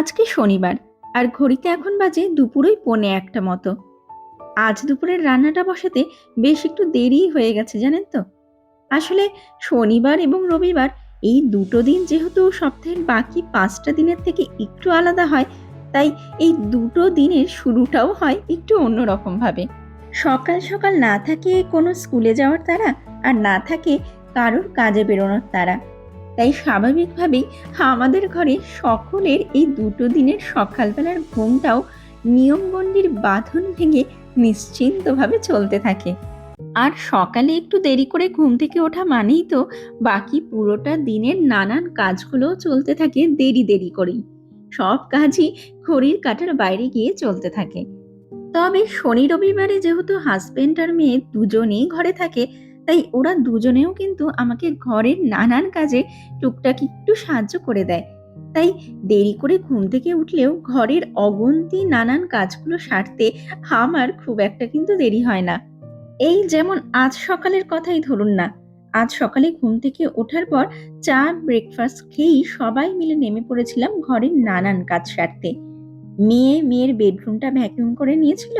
আজকে শনিবার, আর ঘড়িতে এখন বাজে দুপুরই পৌনে একটা মতো। আজ দুপুরের রান্নাটা বসাতে বেশ একটু দেরিই হয়ে গেছে, জানেন তো? আসলে শনিবার এবং রবিবার এই দুটো দিন যেহেতু সপ্তাহের বাকি পাঁচটা দিনের থেকে একটু আলাদা হয়, তাই এই দুটো দিনের শুরুটাও হয় একটু অন্যরকম ভাবে সকাল সকাল না থাকে কোনো স্কুলে যাওয়ার তারা, আর না থাকে কারোর কাজে বেরোনোর তারা। তাই স্বাভাবিকভাবেই আমাদের ঘরে সকলের এই দুটো দিনের সকালবেলার ঘুমটাও নিয়মগণ্ডির বাঁধন ভেঙে নিশ্চিন্তভাবে চলতে থাকে। আর সকালে একটু দেরি করে ঘুম থেকে ওঠা মানেই তো বাকি পুরোটা দিনের নানান কাজগুলোও চলতে থাকে দেরি দেরি করেই। সব কাজই ঘড়ির কাটার বাইরে গিয়ে চলতে থাকে। তবে শনি রবিবারে যেহেতু হাজবেন্ড আর মেয়ে দুজনেই ঘরে থাকে তাই ওরা দুজনেও কিন্তু আমাকে ঘরের নানান কাজে টুকটাক একটু সাহায্য করে দেয়। তাই দেরি করে ঘুম থেকে উঠলেও ঘরের অগন্তি নানান কাজগুলো সারতে আমার খুব একটা কিন্তু দেরি হয় না। এই যেমন আজ সকালের কথাই ধরুন না, আজ সকালে ঘুম থেকে ওঠার পর চা ব্রেকফাস্ট খেয়েই সবাই মিলে নেমে পড়েছিলাম ঘরের নানান কাজ সারতে। মেয়ে মেয়ের বেডরুমটা ভ্যাকিউম করে নিয়েছিল,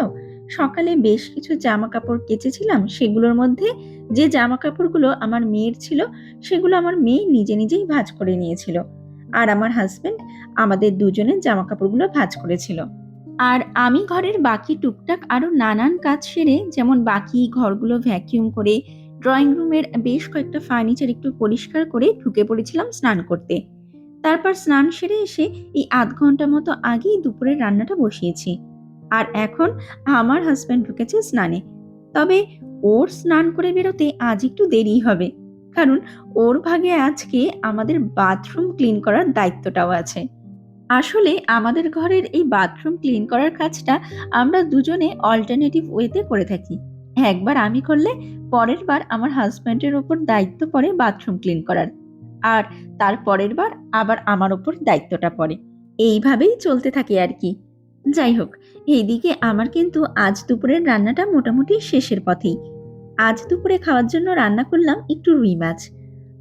সকালে বেশ কিছু জামা কাপড় কেচেছিলাম, সেগুলোর মধ্যে যে জামা কাপড়গুলো আমার মেয়ের ছিল, সেগুলো আমার মেয়ে নিজে নিজেই ভাঁজ করে নিয়েছিল। আর আমার হাজবেন্ড আমাদের দুজনের জামা কাপড়গুলো ভাঁজ করেছিল। আর আমি ঘরের বাকি টুকটাক আরও নানান কাজ সেরে, যেমন বাকি ঘরগুলো ভ্যাকিউম করে ড্রয়িং রুমের বেশ কয়েকটা ফার্নিচার একটু পরিষ্কার করে ঢুকে পড়েছিলাম স্নান করতে। তারপর স্নান সেরে এসে এই আধ ঘণ্টা মতো আগেই দুপুরের রান্নাটা বসিয়েছি। আর এখন আমার হাজব্যান্ড ঢুকেছে স্নানে। তবে ওর স্নান করে বেরোতে আজ একটু দেরি হবে। কারণ ওর ভাগে আজকে আমাদের বাথরুম ক্লিন করার দায়িত্বটাও আছে। আসলে আমাদের ঘরের এই বাথরুম ক্লিন করার কাজটা আমরা দুজনে অল্টারনেটিভ ওয়েতে করে থাকি। একবার আমি করলে পরের বার আমার হাজব্যান্ডের ওপর দায়িত্ব পড়ে বাথরুম ক্লিন করার। আর তার পরের বার আবার আমার ওপর দায়িত্বটা পড়ে। এইভাবেই চলতে থাকে আর কি। যাই হোক, এইদিকে আমার কিন্তু আজ দুপুরের রান্নাটা মোটামুটি শেষের পথেই। আজ দুপুরে খাওয়ার জন্য রান্না করলাম একটু রুই মাছ।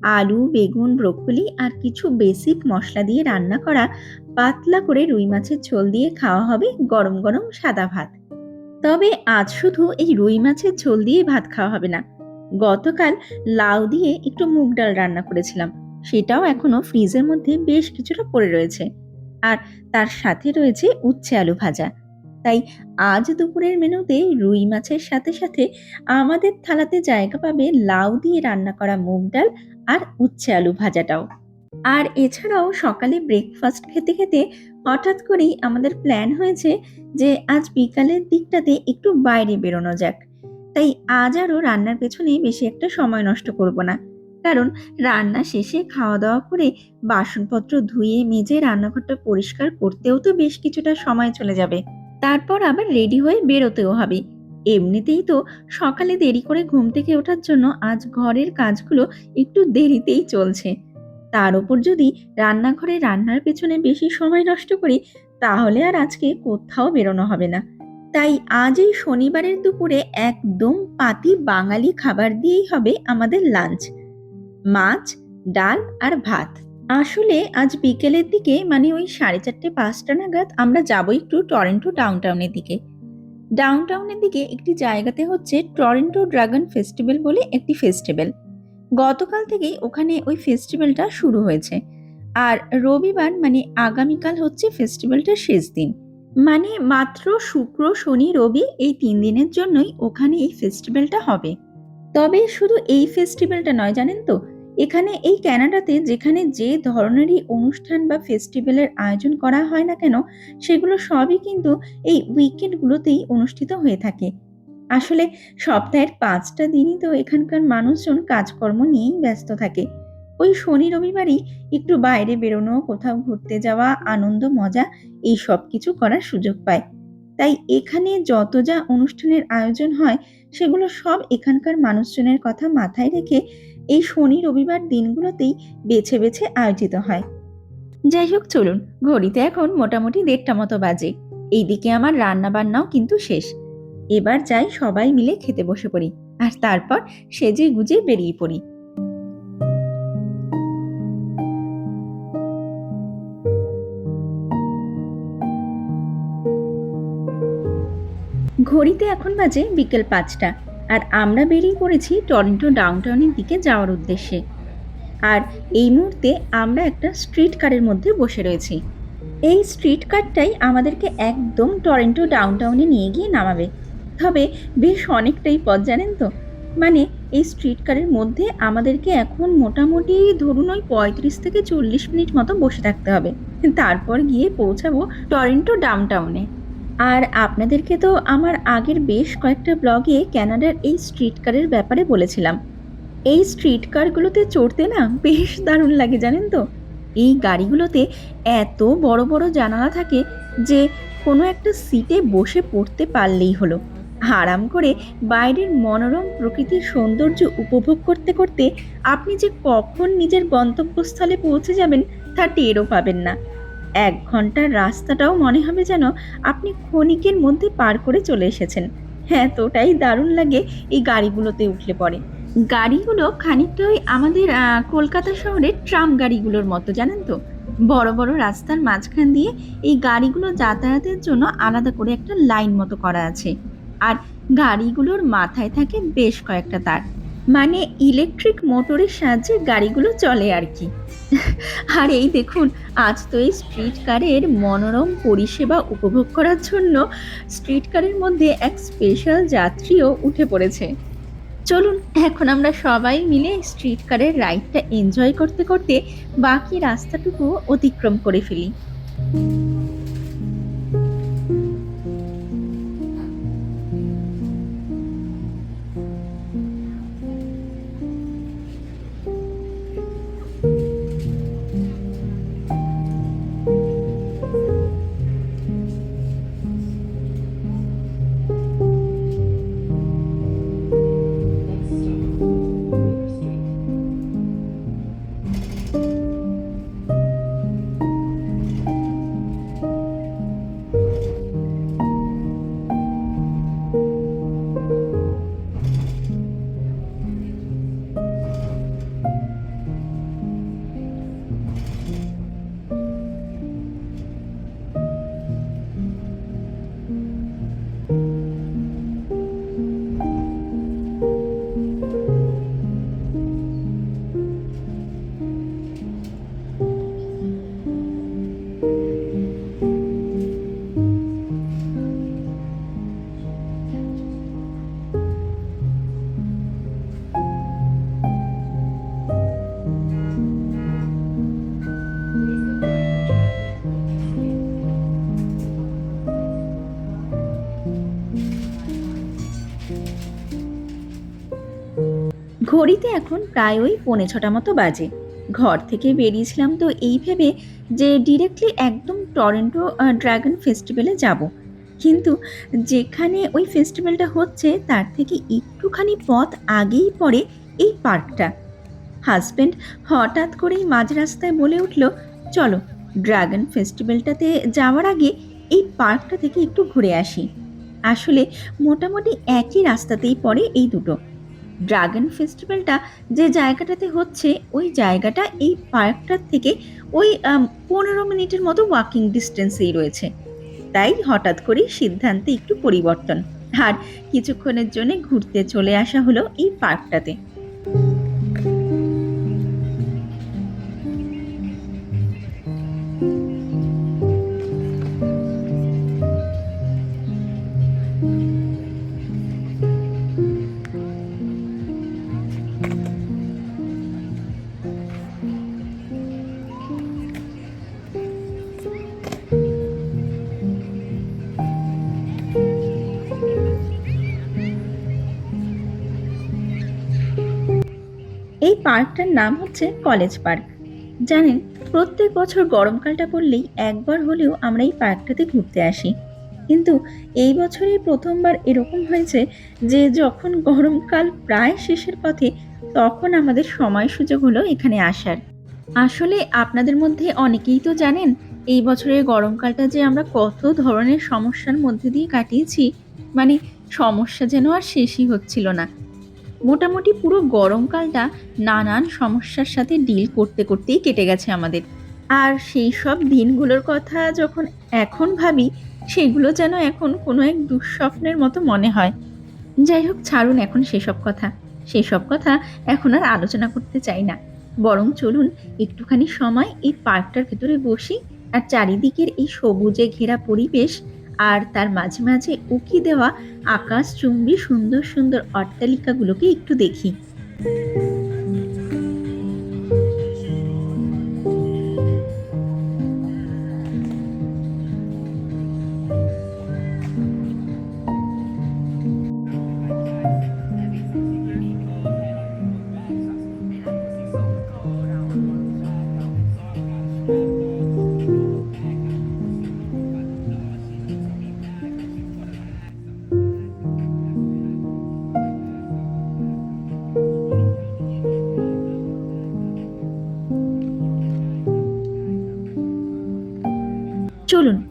আলু, বেগুন, ব্রোকলি আর কিছু বেসিক মশলা দিয়ে রান্না করা পাতলা করে রুই মাছের ঝোল দিয়ে খাওয়া হবে গরম গরম সাদা ভাত। তবে আজ শুধু এই রুই মাছের ঝোল দিয়ে ভাত খাওয়া হবে না। গতকাল লাউ দিয়ে একটু মুগ ডাল রান্না করেছিলাম। সেটাও এখনও ফ্রিজের মধ্যে বেশ কিছুটা পড়ে রয়েছে। আর তার সাথে রয়েছে উচ্ছে আলু ভাজা। তাই আজ দুপুরের মেনুতে রুই মাছের সাথে সাথে আমাদের থালাতে জায়গা পাবে লাউ দিয়ে রান্না করা মুগ ডাল আর উচ্ছে আলু ভাজাটাও। আর এছাড়াও সকালে ব্রেকফাস্ট খেতে খেতে হঠাৎ করেই আমাদের প্ল্যান হয়েছে যে আজ বিকালের দিকটাতে একটু বাইরে বেরোনো যাক। তাই আজ আরও রান্নার পেছনে বেশি একটা সময় নষ্ট করব না। কারণ রান্না শেষে খাওয়া দাওয়া করে বাসনপত্র ধুয়ে মেজে রান্নাঘরটা পরিষ্কার করতেও তো বেশ কিছুটা সময় চলে যাবে। তারপর আবার রেডি হয়ে বেরোতেও হবে। এমনিতেই তো সকালে দেরি করে ঘুম থেকে ওঠার জন্য আজ ঘরের কাজগুলো একটু দেরিতেই চলছে। তার উপর যদি রান্নাঘরে রান্নার পেছনে বেশি সময় নষ্ট করি, তাহলে আর আজকে কোথাও বেরোনো হবে না। তাই আজ এই শনিবারের দুপুরে একদম পাতি বাঙালি খাবার দিয়েই হবে আমাদের লাঞ্চ। মাছ, ডাল আর ভাত। আসলে আজ বিকেলের দিকে মানে ওই সাড়ে চারটে পাঁচটা নাগাদ আমরা যাব একটু টরেন্টো ডাউনটাউনের দিকে। ডাউনটাউনের দিকে একটি জায়গাতে হচ্ছে টরেন্টো ড্রাগন ফেস্টিভ্যাল বলে একটি ফেস্টিভ্যাল। গতকাল থেকেই ওখানে ওই ফেস্টিভ্যালটা শুরু হয়েছে। আর রবিবার মানে আগামীকাল হচ্ছে ফেস্টিভ্যালটার শেষ দিন। মানে মাত্র শুক্র, শনি, রবি এই তিন দিনের জন্যই ওখানে এই ফেস্টিভ্যালটা হবে। তবে শুধু এই ফেস্টিভ্যালটা নয়, জানেন তো? এখানে এই ক্যানাডাতে যেখানে যে ধরনেরই অনুষ্ঠান বা ফেস্টিভ্যালের আয়োজন করা হয় না কেন, সেগুলো সবই কিন্তু এই উইকেন্ডগুলোতেই অনুষ্ঠিত হয়ে থাকে। আসলে সপ্তাহের পাঁচটা দিনই তো এখানকার মানুষজন কাজকর্ম নিয়েই ব্যস্ত থাকে। ওই শনি রবিবারই একটু বাইরে বেরোনো, কোথাও ঘুরতে যাওয়া, আনন্দ, মজা, এই সব কিছু করার সুযোগ পায়। তাই এখানে যত যা অনুষ্ঠানের আয়োজন হয়, সেগুলো সব এখানকার মানুষজনের কথা মাথায় রেখে এই শনি রবিবার দিনগুলোতেই বেছে বেছে আয়োজিত হয়। যাই হোক, চলুন। ঘড়িতে এখন মোটামুটি দেড়টা মতো বাজে। এইদিকে আমার রান্না বান্নাও কিন্তু শেষ। এবার যাই সবাই মিলে খেতে বসে পড়ি। আর তারপর সেজে গুজে বেরিয়ে পড়ি। ঘড়িতে এখন বাজে বিকেল পাঁচটা আর আমরা বেরিয়ে পড়েছি টরন্টো ডাউনটাউনের দিকে যাওয়ার উদ্দেশ্যে। আর এই মুহূর্তে আমরা একটা স্ট্রিট কারের মধ্যে বসে রয়েছি। এই স্ট্রিট কারটাই আমাদেরকে একদম টরেন্টো ডাউনটাউনে নিয়ে গিয়ে নামাবে। তবে বেশ অনেকটাই পথ, জানেন তো? মানে এই স্ট্রিট কারের মধ্যে আমাদেরকে এখন মোটামুটি ধরুন ওই পঁয়ত্রিশ থেকে চল্লিশ মিনিট মতো বসে থাকতে হবে। তারপর গিয়ে পৌঁছাবো টরেন্টো ডাউনটাউনে। আর আপনাদেরকে তো আমার আগের বেশ কয়েকটা ব্লগে ক্যানাডার এই স্ট্রিট কারের ব্যাপারে বলেছিলাম। এই স্ট্রিট কারগুলোতে চড়তে না বেশ দারুণ লাগে, জানেন তো? এই গাড়িগুলোতে এত বড় বড় জানালা থাকে যে কোনো একটা সিটে বসে পড়তে পারলেই হলো। আরাম করে বাইরের মনোরম প্রকৃতির সৌন্দর্য উপভোগ করতে করতে আপনি যে কখন নিজের গন্তব্যস্থলে পৌঁছে যাবেন তা টেরও পাবেন না। এক ঘণ্টার রাস্তাটাও মনে হবে যেন আপনি ক্ষণিকের মধ্যে পার করে চলে এসেছেন। হ্যাঁ তোটাই দারুণ লাগে এই গাড়িগুলোতে উঠলে পরে। গাড়িগুলো খানিকটা ওই আমাদের কলকাতা শহরের ট্রাম গাড়িগুলোর মতো, জানেন তো? বড় বড় রাস্তার মাঝখান দিয়ে এই গাড়িগুলো যাতায়াতের জন্য আলাদা করে একটা লাইন মতো করা আছে। আর গাড়িগুলোর মাথায় থাকে বেশ কয়েকটা তার। মানে ইলেকট্রিক মোটরের সাহায্যে গাড়িগুলো চলে আর কি। আর এই দেখুন, আজ তো এই স্ট্রিট কারের মনোরম পরিষেবা উপভোগ করার জন্য স্ট্রিট কারের মধ্যে এক স্পেশাল যাত্রীও উঠে পড়েছে। চলুন, এখন আমরা সবাই মিলে স্ট্রিট কারের রাইডটা এনজয় করতে করতে বাকি রাস্তাটুকু অতিক্রম করে ফেলি। ঘড়িতে এখন প্রায় ওই পৌনে ছটা মতো বাজে। ঘর থেকে বেরিয়েছিলাম তো এই ভেবে যে ডিরেক্টলি একদম টরেন্টো ড্রাগন ফেস্টিভ্যালে যাব। কিন্তু যেখানে ওই ফেস্টিভ্যালটা হচ্ছে, তার থেকে একটুখানি পথ আগেই পড়ে এই পার্কটা। হাজব্যান্ড হঠাৎ করেই মাঝ রাস্তায় বলে উঠল, চলো ড্রাগন ফেস্টিভ্যালটাতে যাওয়ার আগে এই পার্কটা থেকে একটু ঘুরে আসি। আসলে মোটামুটি একই রাস্তাতেই পড়ে এই দুটো। ড্রাগন ফেস্টিভ্যালটা যে জায়গাটাতে হচ্ছে, ওই জায়গাটা এই পার্কটার থেকে ওই পনেরো মিনিটের মতো ওয়াকিং ডিস্টেন্সেই রয়েছে। তাই হঠাৎ করেই সিদ্ধান্তে একটু পরিবর্তন। আর কিছুক্ষণের জন্য ঘুরতে চলে আসা হলো এই পার্কটাতে। এই পার্কটার নাম হচ্ছে কলেজ পার্ক। জানেন, প্রত্যেক বছর গরমকালটা পড়লেই একবার হলেও আমরা এই পার্কটাতে ঘুরতে আসি। কিন্তু এই বছরই প্রথমবার এরকম হয়েছে যে যখন গরমকাল প্রায় শেষের পথে, তখন আমাদের সময় সুযোগ হলো এখানে আসার। আসলে আপনাদের মধ্যে অনেকেই তো জানেন, এই বছরের গরমকালটা যে আমরা কত ধরনের সমস্যার মধ্যে দিয়ে কাটিয়েছি মানে সমস্যা যেন আর শেষই হচ্ছিল না। মোটামুটি পুরো গরমকালটা নানান সমস্যার সাথে ডিল করতে করতেই কেটে গেছে আমাদের। আর সেই সব দিনগুলোর কথা যখন এখন ভাবি, সেগুলো যেন এখন কোনো এক দুঃস্বপ্নের মতো মনে হয়। যাই হোক, ছাড়ুন এখন সেসব কথা। সেসব কথা এখন আর আলোচনা করতে চাই না। বরং চলুন একটুখানি সময় এই পার্কটার ভেতরে বসি, আর চারিদিকের এই সবুজে ঘেরা পরিবেশ আর তার মাঝে মাঝে উকি দেওয়া আকাশ চুম্বি সুন্দর সুন্দর অট্টালিকাগুলোকে একটু দেখি।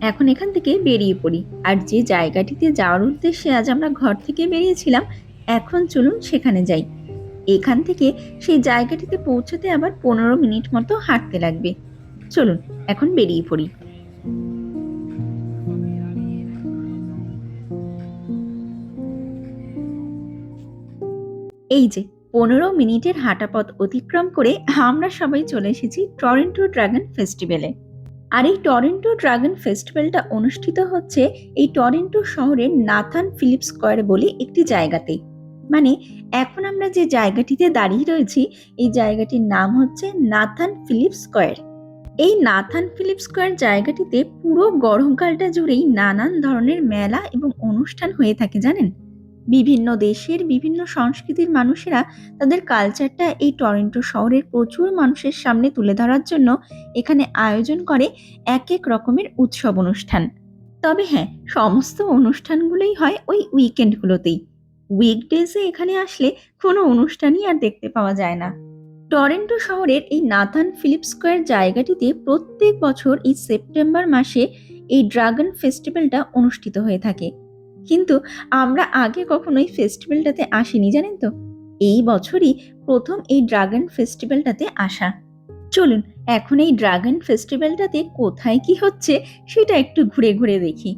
এখন এখান থেকে বেরিয়ে পড়ি। আর যে জায়গাটিতে যাওয়ার উদ্দেশ্যে আজ আমরা ঘর থেকে বেরিয়েছিলাম, এখন চলুন সেখানে যাই। এখান থেকে সেই জায়গাটিতে পৌঁছতে আবার পনেরো মিনিট মতো হাঁটতে লাগবে। চলুন, এখন বেরিয়ে পড়ি। এই যে, পনেরো মিনিটের হাঁটা পথ অতিক্রম করে আমরা সবাই চলে এসেছি টরেন্টো ড্রাগন ফেস্টিভ্যালে। আর এই টরেন্টো ড্রাগন ফেস্টিভ্যালটা অনুষ্ঠিত হচ্ছে এই টরেন্টো শহরের নাথান ফিলিপ স্কোয়ার বলে একটি জায়গাতে। মানে এখন আমরা যে জায়গাটিতে দাঁড়িয়ে রয়েছি, এই জায়গাটির নাম হচ্ছে নাথান ফিলিপ স্কোয়ার। এই নাথান ফিলিপ স্কোয়ার জায়গাটিতে পুরো গরমকালটা জুড়েই নানান ধরনের মেলা এবং অনুষ্ঠান হয়ে থাকে, জানেন? বিভিন্ন দেশের বিভিন্ন সংস্কৃতির মানুষেরা তাদের কালচারটা এই টরেন্টো শহরের প্রচুর মানুষের সামনে তুলে ধরার জন্য এখানে আয়োজন করে এক এক রকমের উৎসব অনুষ্ঠান। তবে হ্যাঁ সমস্ত অনুষ্ঠানগুলোই হয় ওই উইকেন্ডগুলোতেই উইকডেজে এখানে আসলে কোনো অনুষ্ঠানই আর দেখতে পাওয়া যায় না। টরেন্টো শহরের এই নাথান ফিলিপ স্কোয়ার জায়গাটিতে প্রত্যেক বছর এই সেপ্টেম্বর মাসে এই ড্রাগন ফেস্টিভ্যালটা অনুষ্ঠিত হয়ে থাকে। কিন্তু আমরা আগে কখনোই ফেস্টিভ্যালটাতে আসিনি, জানেন তো? এই বছরই প্রথম এই ড্রাগন ফেস্টিভ্যালটাতে আসা। চলুন, এখন এই ড্রাগন ফেস্টিভ্যালটাতে কোথায় কি হচ্ছে সেটা একটু ঘুরে ঘুরে দেখি।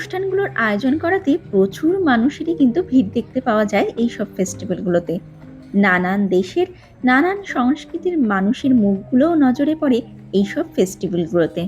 অনুষ্ঠানগুলোর আয়োজন করাতে প্রচুর মানুষেরই কিন্তু ভিড় দেখতে পাওয়া যায় এই সব ফেস্টিভ্যালগুলোতে নানান দেশের নানান সংস্কৃতির মানুষের মুখগুলোও নজরে পড়ে এইসব ফেস্টিভ্যালগুলোতে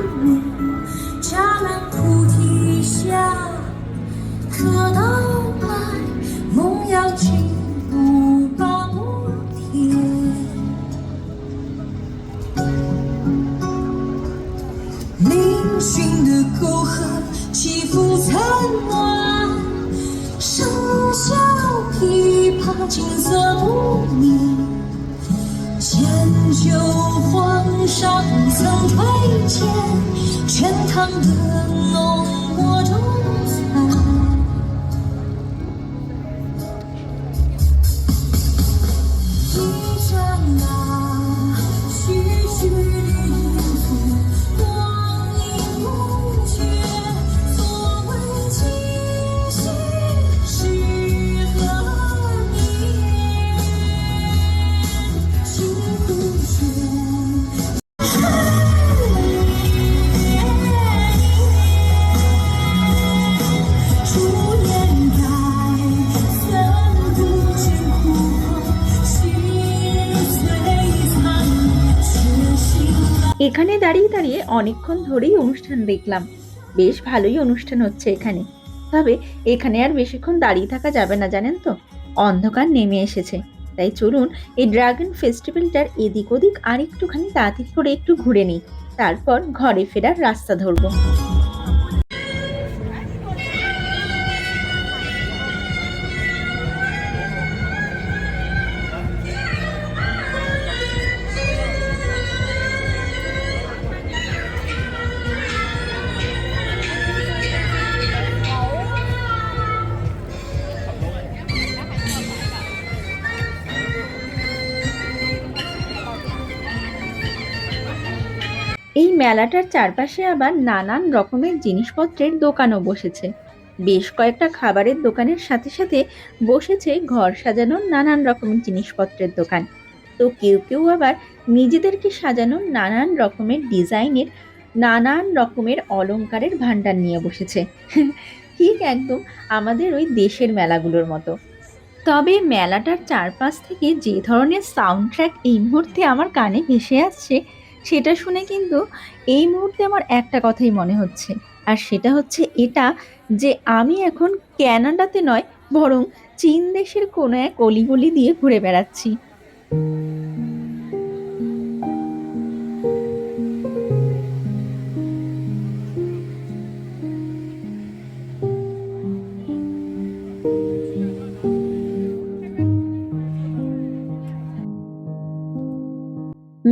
缠绵，栅栏菩提下，可到来梦摇起舞把摩天。嶙峋的沟壑起伏灿烂，笙箫琵琶景色不眠。千秋黄沙不曾褪减，全唐的浓墨重 এখানে দাঁড়িয়ে দাঁড়িয়ে অনেকক্ষণ ধরেই অনুষ্ঠান দেখলাম। বেশ ভালোই অনুষ্ঠান হচ্ছে এখানে। তবে এখানে আর বেশিক্ষণ দাঁড়িয়ে থাকা যাবে না, জানেন তো? অন্ধকার নেমে এসেছে। তাই চলুন এই ড্রাগন ফেস্টিভ্যালটার এদিক ওদিক আর একটুখানি তাড়াতাড়ি করে একটু ঘুরে নিই। তারপর ঘরে ফেরার রাস্তা ধরবো। মেলাটার চারপাশে আবার নানান রকমের জিনিসপত্রের দোকানও বসেছে। বেশ কয়েকটা খাবারের দোকানের সাথে সাথে বসেছে ঘর সাজানোর নানান রকমের জিনিসপত্রের দোকান। তো কেউ কেউ আবার নিজেদেরকে সাজানো নানান রকমের ডিজাইনের, নানান রকমের অলংকারের ভাণ্ডার নিয়ে বসেছে। ঠিক একদম আমাদের ওই দেশের মেলাগুলোর মতো। তবে মেলাটার চারপাশ থেকে যে ধরনের সাউন্ড ট্র্যাক এই মুহূর্তে আমার কানে ভেসে আসছে সেটা শুনে কিন্তু এই মুহূর্তে আমার একটা কথাই মনে হচ্ছে। আর সেটা হচ্ছে এটা যে আমি এখন ক্যানাডাতে নয়, বরং চীন দেশের কোনো এক অলিগলি দিয়ে ঘুরে বেড়াচ্ছি।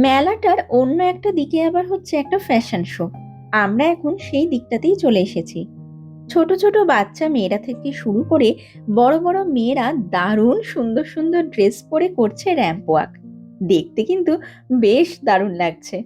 মেলাটার অন্য একটা দিকে আবার হচ্ছে একটা ফ্যাশন শো আমরা এখন সেই দিকটাতেই চলে এসেছি। ছোট ছোট বাচ্চা মেয়েরা থেকে শুরু করে বড় বড় মেয়েরা দারুণ সুন্দর সুন্দর ড্রেস পরে করছে র্যাম্প ওয়াক দেখতে কিন্তু বেশ দারুণ লাগছে।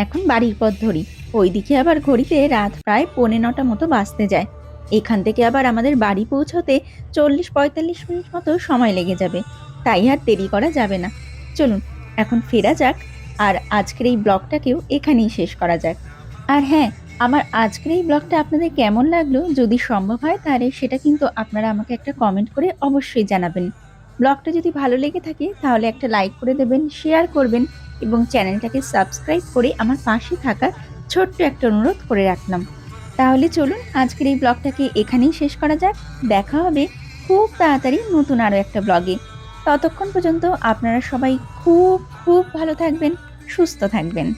এখন বাড়ির পথ ধরি। ওইদিকে আবার ঘড়িতে রাত প্রায় পৌনে নটা মতো বাঁচতে যায়। এখান থেকে আবার আমাদের বাড়ি পৌঁছতে চল্লিশ পঁয়তাল্লিশ মিনিট মতো সময় লেগে যাবে। তাই আর দেরি করা যাবে না। চলুন, এখন ফেরা যাক আর আজকের এই ব্লগটাকেও এখানেই শেষ করা যাক। আর হ্যাঁ আমার আজকের এই ব্লগটা আপনাদের কেমন লাগল? যদি সম্ভব হয় তাহলে সেটা কিন্তু আপনারা আমাকে একটা কমেন্ট করে অবশ্যই জানাবেন। ব্লগটা যদি ভালো লেগে থাকে তাহলে একটা লাইক করে দেবেন শেয়ার করবেন এবং চ্যানেলটাকে সাবস্ক্রাইব করে আমার পাশে থাকার ছোট্ট একটা অনুরোধ করে রাখলাম। তাহলে চলুন আজকের এই ব্লগটাকে এখানেই শেষ করা যাক। দেখা হবে খুব তাড়াতাড়ি নতুন আরও একটা ব্লগে। ততক্ষণ পর্যন্ত আপনারা সবাই খুব খুব ভালো থাকবেন, সুস্থ থাকবেন।